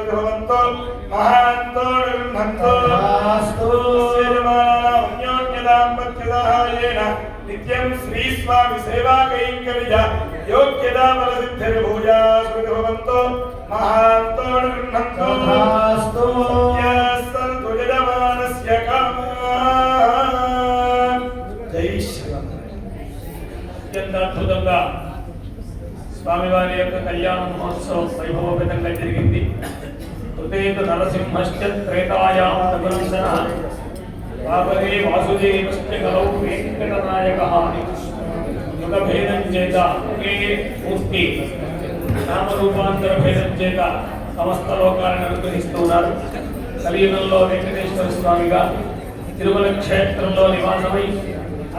గృహంతో సేవమానానాం అన్యోన్యదాంపత్యదాయేన నిత్యం శ్రీ స్వామి సేవా కైంకర్య యోగ్యతా బల సిద్ధిర్భూయాసు భవంతో మహాంతో గృహంతో సంతు యజమానస్య కామాః. జై శ్రీరామ్ అత్యంత అద్భుతంగా స్వామివారి యొక్క కళ్యాణ మహోత్సవం వైభవపేతంగా జరిగింది. తృతేత నరసింహశ్చ త్రేతాయాం నపురంసన వాపరే వాసుదేవశ్చ కలౌ వెంకటనాయక. యుగభేదం చేత ఒకే మూర్తి నామరూపాంతర భేదం చేత సమస్త లోకాలను అనుగ్రహిస్తున్నారు. కలియుగంలో వెంకటేశ్వర స్వామిగా తిరుమల క్షేత్రంలో నివాసమై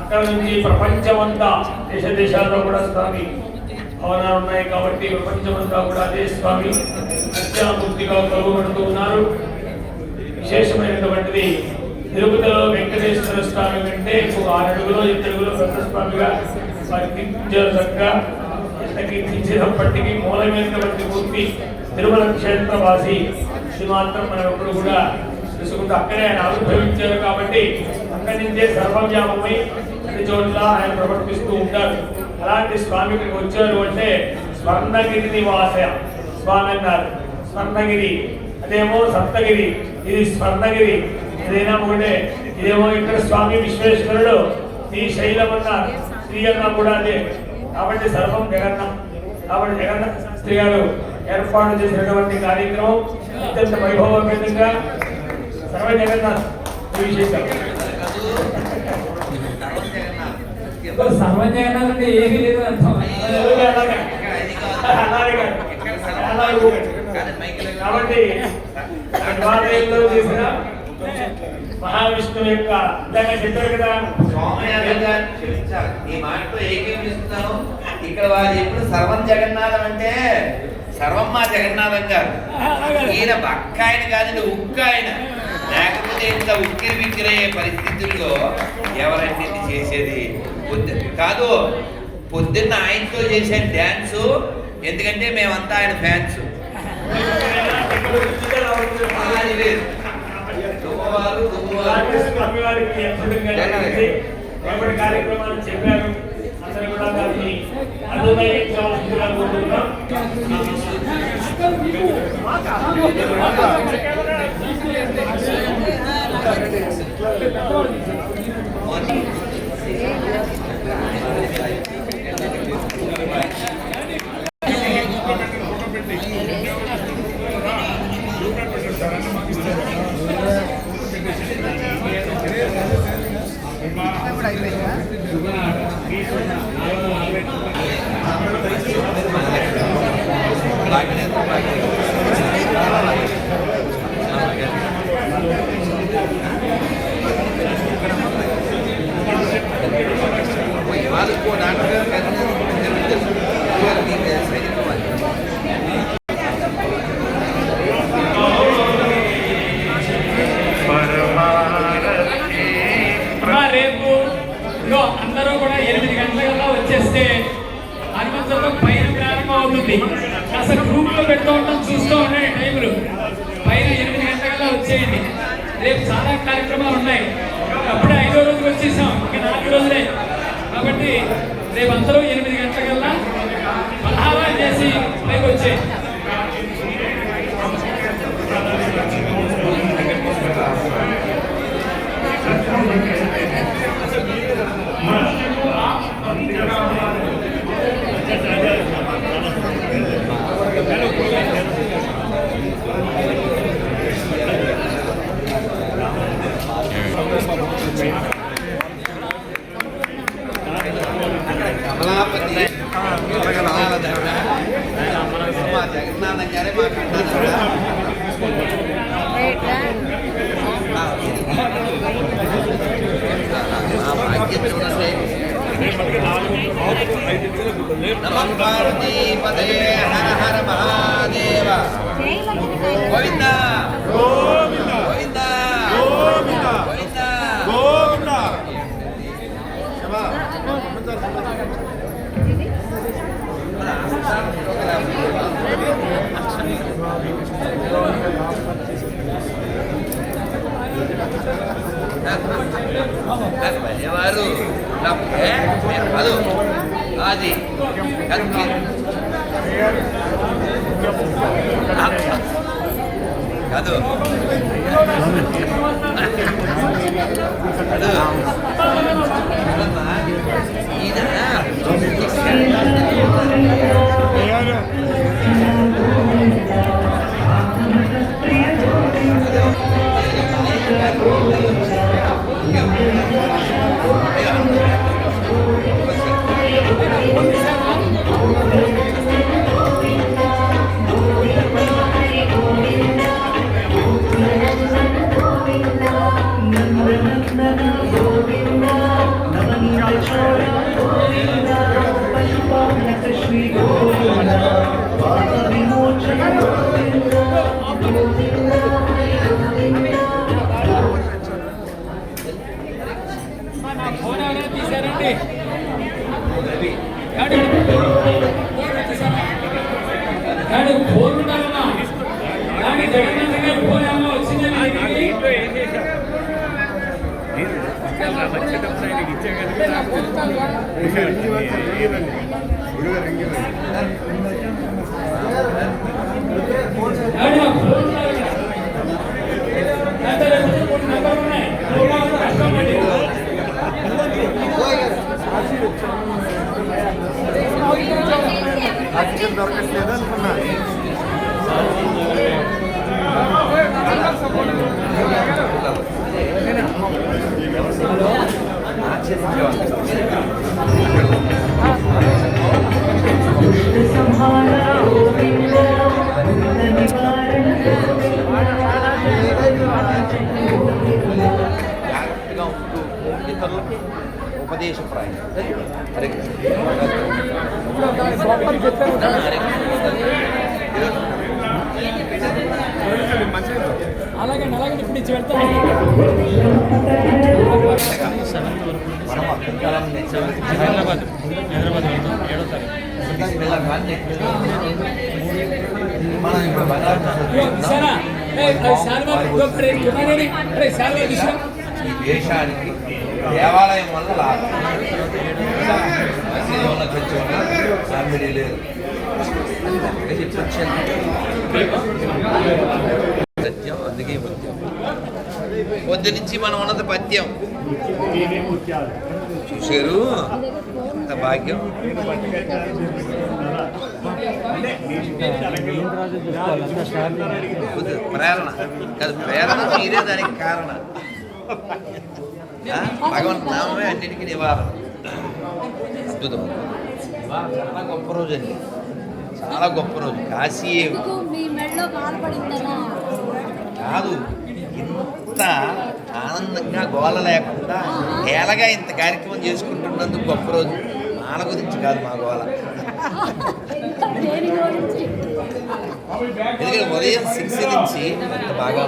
అక్కడ నుంచి ప్రపంచమంతా దేశ దేశాల్లో కూడా స్వామి భవనాలు ఉన్నాయి కాబట్టి ప్రపంచమంతా కూడా అదే స్వామి నిత్యామూర్తిగా కలుగుబడుతూ ఉన్నారు. విశేషమైనటువంటిది తిరుపతిలో వెంకటేశ్వర స్వామి కంటే ఎక్కువ ఆరు అడుగులో ఎనిమిది పెద్ద స్వామిగా వారి కీర్తించారు కీర్తించినప్పటికీ మూలమైనటువంటి మూర్తి తిరుమల క్షేత్రవాసి. ఇది మాత్రం మనం ఎప్పుడు కూడా తెలుసుకుంటూ అక్కడే ఆయన అనుభవించారు కాబట్టి అక్కడి నుంచే సర్వవ్యాపమై అన్ని చోట్ల ఆయన ప్రవర్తిస్తూ ఉంటారు. అలాంటి స్వామికి వచ్చారు అంటే స్వర్ణగిరి నివాస స్వామి అన్నారు స్వర్ణగిరి అదేమో సప్తగిరి ఇది స్వర్ణగిరి. ఏదైనా ఒకటే ఇదేమో ఇక్కడ స్వామి విశ్వేశ్వరుడు ఈ శైలం అన్నారు స్త్రీ అన్న కూడా అదే. కాబట్టి సర్వం జగన్న. కాబట్టి జగన్న స్త్రీ గారు ఏర్పాటు చేసినటువంటి కార్యక్రమం అత్యంత వైభవపేతంగా సర్వ జగన్నాథ్ విశేషం సర్వజగన్నాథ్ అంటే ఏమీ లేదు అర్థం. కాబట్టి చేసిన మహావిష్ణువు యొక్క ఇందాక చెప్పారు కదా. ఈ మాటతో ఏకీపిస్తున్నాను ఇక్కడ వారు ఎప్పుడు సర్వం జగన్నాథం అంటే సర్వం మా జగన్నాథం గారు ఈయన బక్క ఆయన కాదండి ఉక్కు ఆయన. లేకపోతే ఇంత ఉక్కిరి బిక్కిరయ్యే పరిస్థితుల్లో ఎవరంటే చేసేది? పొద్దు కాదు. పొద్దున్న ఆయనతో చేసే డ్యాన్స్ ఎందుకంటే మేమంతా ఆయన ఫ్యాన్స్. కార్యక్రమాలు చెప్పారు. అందరూ కూడా దాన్ని అనుమతించవలసిందిగా కోరుతున్నాం వాళ్ళకు ప్రారంభం అసలు గ్రూప్లో పెడుతూ ఉంటాం చూస్తూ ఉన్నాయి టైములు పైన ఎనిమిది గంటలకల్లా వచ్చేయండి. రేపు చాలా కార్యక్రమాలు ఉన్నాయి. అప్పుడే ఐదో రోజులు వచ్చేసాం. ఇంకా నాలుగు రోజులే. కాబట్టి రేపు అందరూ ఎనిమిది గంటలకల్లా పలహారా చేసి పైకి వచ్చేయండి కమలాపతి మా జగన్నాథం గారే మాకు అన్నారు ఆ భాగ్యం చూడండి నమ పార్వతీపదే హర హర మహాదేవ గోవింద గోవింద గోవింద పనివారు కాదు అది కాదు కాదు నా ఫోన్ ఉండాలా? ఏమండి? నా ఫోన్ ఉండాలా? లేకపోతే లేకపోతే 아, ఈ దేశానికి దేవాలయం వల్ల లాభం. మసీదు ఖర్చు వల్ల సామిడి లేదు. అందుకే సత్యం అందుకే ముత్యం పొద్దు నుంచి మనం ఉన్నది పద్యం. చూశారు? అంత భాగ్యం. ప్రేరణ. కాదు ప్రేరణ మీరే దానికి కారణం? భగవంత్ నామమే అన్నిటికీ నివారణ. అద్భుతం. చాలా గొప్ప రోజు అండి. చాలా గొప్ప రోజు. కాశీ కాదు ఇంత ఆనందంగా గోల లేకుండా హేళగా ఇంత కార్యక్రమం చేసుకుంటున్నందుకు గొప్ప రోజు. మాల గురించి కాదు మా గురించి ఎందుకంటే ఉదయం సిక్స్ నుంచి అంత బాగా.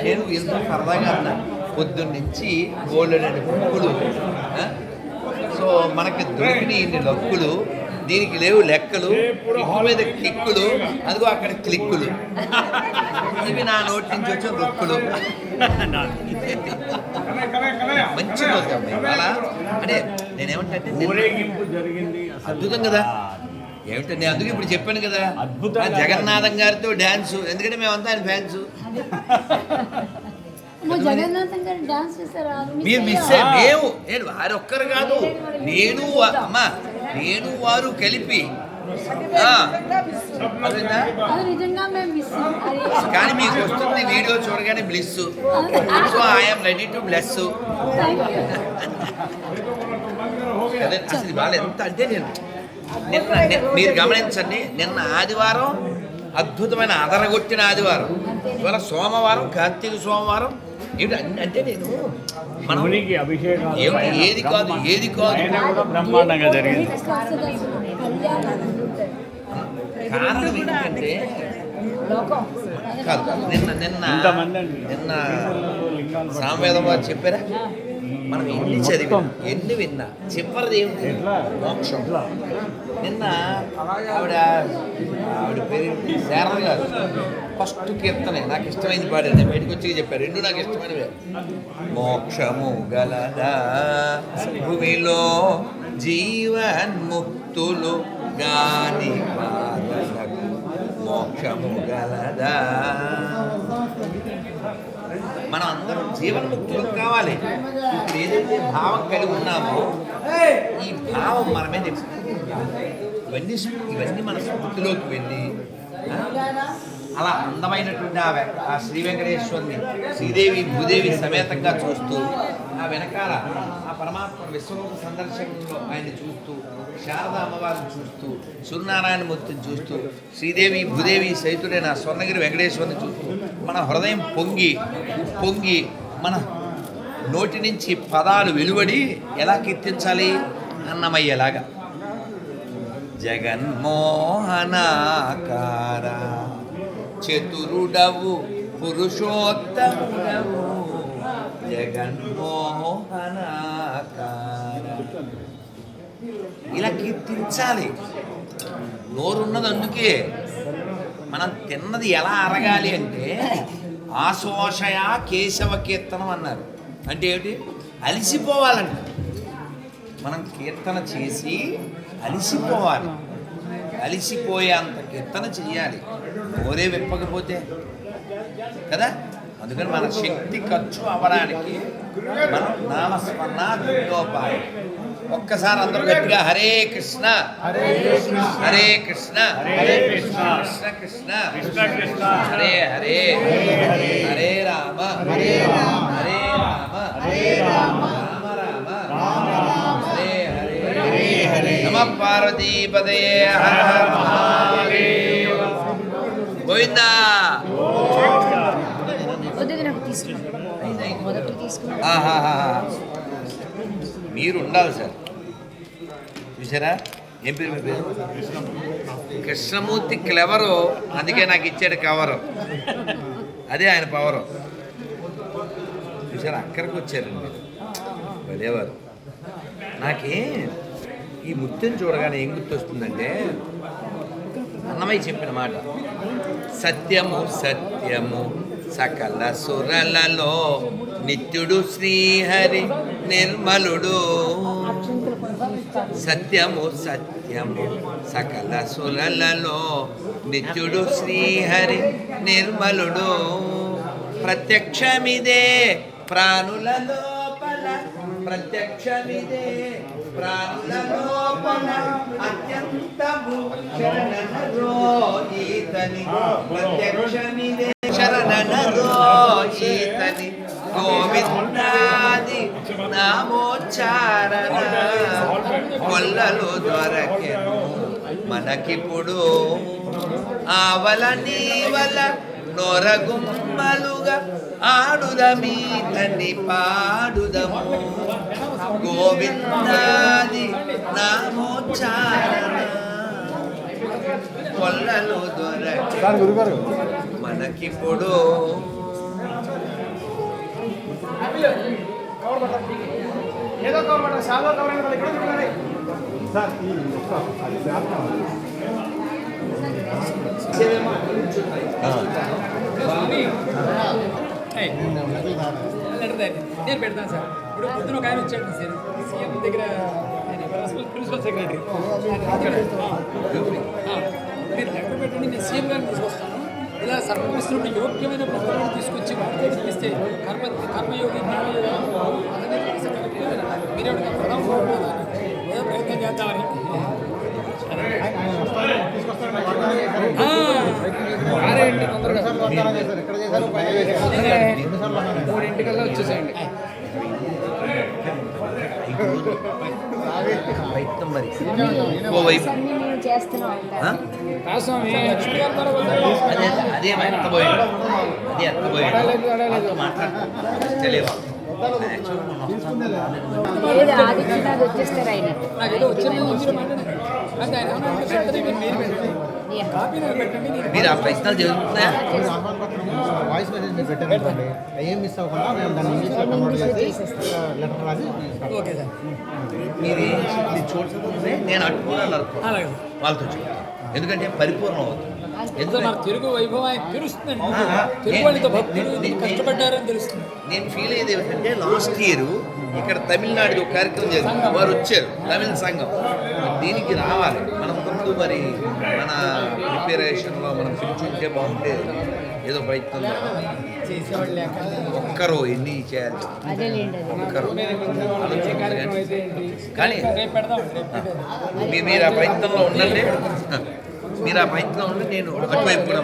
నేను ఎంతో సరదాగా అన్నా పొద్దున్న నుంచి గోల్డెన్ బుక్కులు? సో మనకి దొరికిన ఇన్ని లక్కులు దీనికి లేవు లెక్కలు మీద కిక్కులు అదిగో అక్కడ క్లిక్కులు. ఇవి నా నోటి నుంచి వచ్చిన రొక్కులు మంచి రోజు అమ్మాయి అంటే నేనేమంటే అద్భుతం కదా. ఏమిటంటే నేను అందుకే ఇప్పుడు చెప్పాను కదా. ఆ జగన్నాథం గారితో డ్యాన్స్. ఎందుకంటే మేమంతా ఆయన ఫ్యాన్స్. అమ్మ జగన్నాథం గారు డాన్స్ చేశారా. మీరు మిస్ మేము నేను వారు ఒక్కరు కాదు. నేను అమ్మా నేను వారు కలిపి. కానీ మీకు వస్తుంది వీడియో చూడగానే bliss so I'm ready to bless అదే అసలు ఇవాళ ఎంత అంటే నేను నిన్న మీరు గమనించండి నిన్న ఆదివారం అద్భుతమైన అదరగొట్టిన ఆదివారం. ఇవాళ సోమవారం కార్తీక సోమవారం. ఏమిటి అంటే నేను మనం ఏమిటి ఏది కాదు ఏది కాదు. బ్రహ్మాండంగా జరిగింది. కారణం ఏంటంటే లోకం కాదు. నిన్న నిన్న. నిన్న సామవేదం వారు చెప్పారా? మనం ఎన్ని చదివి ఎన్ని విన్నా చివరిది ఏమిటి? మోక్షం? నిన్న ఆవిడ ఆవిడ పేరు శారద గారు. ఫస్ట్ కీర్తనే నాకు ఇష్టమైంది పాడింది. బయటకు వచ్చి చెప్పారు రెండు నాకు ఇష్టమైనవి. మోక్షము గలదా భూమిలో జీవన్ముక్తులు గాని మోక్షము గలదా. మనం అందరం జీవన్ముక్తులు కావాలి. ఇప్పుడు ఏదైతే భావం కలిగి ఉన్నామో ఈ భావం మన మీద ఇవన్నీ ఇవన్నీ మన స్ఫూర్తిలోకి వెళ్ళి అలా అందమైనటువంటి ఆ ఆ శ్రీ వెంకటేశ్వరుని శ్రీదేవి భూదేవి సమేతంగా చూస్తూ ఆ వెనకాల ఆ పరమాత్మ విశ్వరూప సందర్శనంలో ఆయన్ని చూస్తూ శారదా అమ్మవారిని చూస్తూ సూర్యనారాయణమూర్తిని చూస్తూ శ్రీదేవి భూదేవి సైతుడైన స్వర్ణగిరి వెంకటేశ్వరుని చూస్తూ మన హృదయం పొంగి పొంగి మన నోటి నుంచి పదాలు వెలువడి ఎలా కీర్తించాలి? అన్నమయ్యేలాగా. జగన్మోహనాకార చతురుడవు పురుషోత్తముడవు. జగన్మోహనాకార ఇలా కీర్తించాలి. నోరున్నది అందుకే. మనం తిన్నది ఎలా అరగాలి అంటే ఆశోషయ కేశవ కీర్తనం అన్నారు. అంటే ఏమిటి? అలిసిపోవాలంట. మనం కీర్తన చేసి అలిసిపోవాలి. అలిసిపోయేంత కీర్తన చెయ్యాలి. ఓరే విప్పకపోతే. కదా? అందుకని మన శక్తి ఖర్చు అవ్వడానికి మనం నామస్మరణ దుర్గోపాయం ఒక్కసారి అందరూ గట్టిగా హరే కృష్ణ హరే కృష్ణ హరే కృష్ణ హరే కృష్ణ కృష్ణ కృష్ణ కృష్ణ కృష్ణ హరే హరే హరే రామ హరే రామ హరే రామ హరే రామ రామ రామ రామ రామ హరే హరే హరే హరే నమ పార్వతీపదే హర హర మహాదేవ గోవిందా మీరు ఉండాలి సార్. చూసారా? ఏం పేరు మీ పేరు? కృష్ణమూర్తి క్లెవరు. అందుకే నాకు ఇచ్చాడు కవరు. అదే ఆయన పవరు. చూసారా? అక్కడికి వచ్చారండి. మీరు వెళ్ళేవారు నాకే ఈ ముత్యం చూడగానే ఏం గుర్తొస్తుందంటే అన్నమయ్య చెప్పిన మాట. సత్యము సత్యము సకల సురలలో నిత్యుడు శ్రీహరి నిర్మలుడు. సత్యము సత్యము సకల సురలలో నిత్యుడు శ్రీహరి నిర్మలుడు. ప్రత్యక్షమిదే ప్రాణుల లోపల ప్రత్యక్షమిదే ప్రాణుల లోపల అత్యంతము శరణనరో ఈతని. ప్రత్యక్షమిదే శరణనరో ఈతని. గోవిందాది నామోచ్చారణ. కొల్లలు దొరకెను మనకిప్పుడు. ఆవల నీవల నొరగుమ్మలుగా ఆడుదమీతని పాడుదము. గోవిందాది నామోచ్చారణ. కొల్లలు దొరకెను మనకిప్పుడు. ఏయ్, లెటర్ దాన్ని. నేను పెడతాను సార్ ఇప్పుడు పొద్దున ఒక ఆయన వచ్చాడు సార్ సీఎం దగ్గర ప్రిన్సిపల్ సెక్రటరీ మీరు లెటర్ పెట్టండి నేను సీఎం గారిని తీసుకొస్తాను ఇలా సర్వమిస్తున్న యోగ్యమైన పుస్తకాలను తీసుకొచ్చి చూపిస్తే కర్మ కర్మయోగి జ్ఞానయోగి. మీరు ఏదో ప్రయత్నం చేద్దామని ఆ, ఆరేంటి తొందరగా. మూడింటికల్లా వచ్చేసేయండి. ప్రయత్నం మరి ఇంకోవైపు. అన్ని గారి తర్వాత అదే అదే ఎత్తబోయాడు అదే ఎత్తబోయాడు మాట్లాడు తెలియవా ఏది ఆదిత్య అది వచ్చేస్తారు ఆయన. నాకేదో వచ్చింది మీరు ఆ ప్రశ్నలు జరుగుతున్నాయా? వాయిస్ మెసేజ్ మీరు ఏం మిస్ అవ్వకుండా మేము దాన్ని ఇంగ్లీష్లో కన్వర్ట్ చేసి లెటర్ రాసి ఇస్తాం. ఓకే సార్ మీరు చూడకపోతే నేను అలాగే వాళ్ళతో చెప్తాను ఎందుకంటే పరిపూర్ణం అవుతుంది తెలుగు నేను- కష్టపడ్డారని తెలుస్తుంది. ఫీల్ అయ్యేది ఏమిటంటే లాస్ట్ ఇయర్ ఇక్కడ తమిళనాడు ఒక కార్యక్రమం జరిగింది. వారు వచ్చారు తమిళ సంఘం. దీనికి రావాలి. మనం ముందు మరి మన ప్రిపరేషన్లో మనం పిలిచుంటే బాగుంటే ఏదో ప్రయత్నం ఒక్కరు ఎన్ని చేయాలి? ఒక్కరు. కానీ మీరు ఆ ప్రయత్నంలో ఉండండి. మీరు ఆ ప్రయత్నంలో ఉండి నేను అటువైపు కూడా